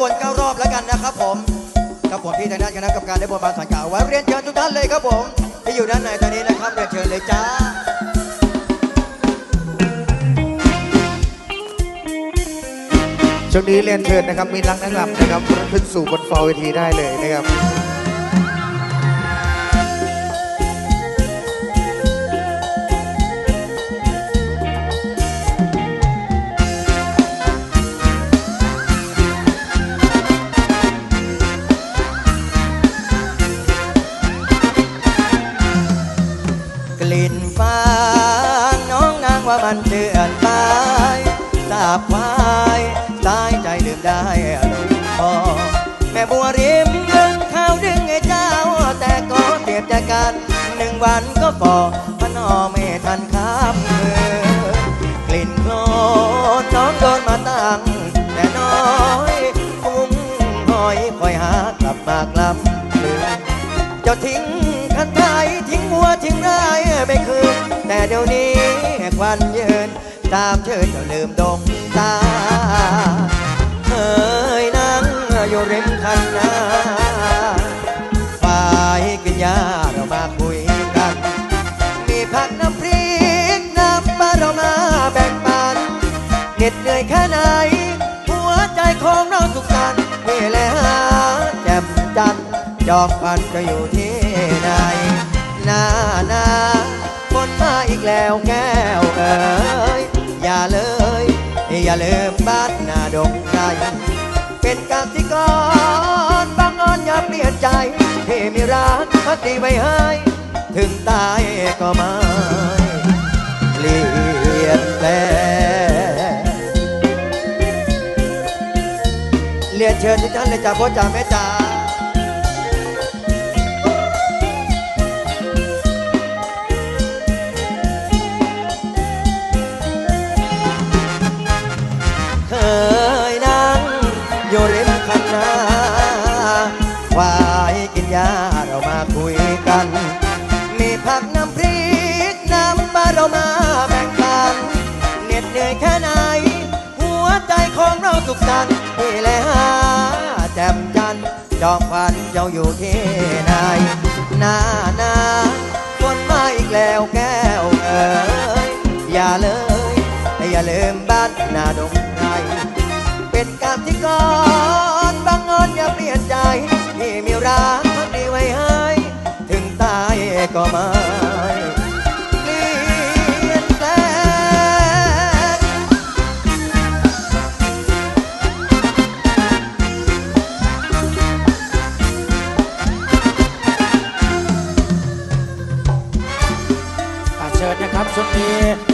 บนเก้ารอบแล้วกันนะครับผมครับผมที่ทางด้านคณะกรรมการได้บนบานสังกล่าวไว้เรียนเชิญทุกท่านเลยครับผม ที่อยู่ด้านในตอนนี้นะครับเรียนเชิญเลยจ้าช่วงนี้เรียนเชิญนะครับมีรักนักลับนะครับขึ้นสู่บนฟอร์เวทีได้เลยนะครับ ลิ่นฟ้าน้องนางว่ามันเจือนไปสาบควายตายใจลืมได้ลงคอแม่บัวริมดึงข้าวดึงไอ้เจ้า แต่ก็เปรียบใจกันหนึ่งวันก็ฟอพนอไม่ทันข้ามมือกลิ่นโคลนน้องโดนมาตั้งแต่น้อยคุ้งหอยคอยหากลับมากลับลืมเจ้าทิ้งันไทยทิ้งวัวทิ้งไร่ไม่คืน แต่เดี๋ยวนี้ควันเยืนตามเชิญเจ้าลืมดงตาเอ้ยนั่งอยู่ริมคันนาฝ่ายกินยาเรามาคุยกัน มีผักน้ำพริกน้ำปลาเรามาแบ่งปันเหน็ดเหนื่อยแค่ไหน หัวใจของเราสุขสันต์นี่แหละหาแจ่มจันทร์จอกพันจะอยู่ที่ วแก้วเอ๋ยอย่าเลย อย่าลืมบ้านนาดงใจเป็นกสิกรบางอ่อนอย่าเปลี่ยนใจที่มีรักพักดีไว้ให้ ถึงตายก็ไม่เปลี่ยนแปลเรียนเชิญทุกท่านเลยจ้าพ่อจ๋าแม่จ๋า สุขสันต์นี่และหาแจ่มจันทร์จอมควันเจ้าอยู่ที่ไหนหน้านาฝนมาอีกแล้วแก้วเอ๋ยอย่าเลยอย่าลืมบ้านนาดงไพรเป็นการที่ก่อนบางอ่อนอย่าเปลี่ยนใจที่มีรักพักดีไว้ให้ ถึงตายก็ไม่ อะเชิ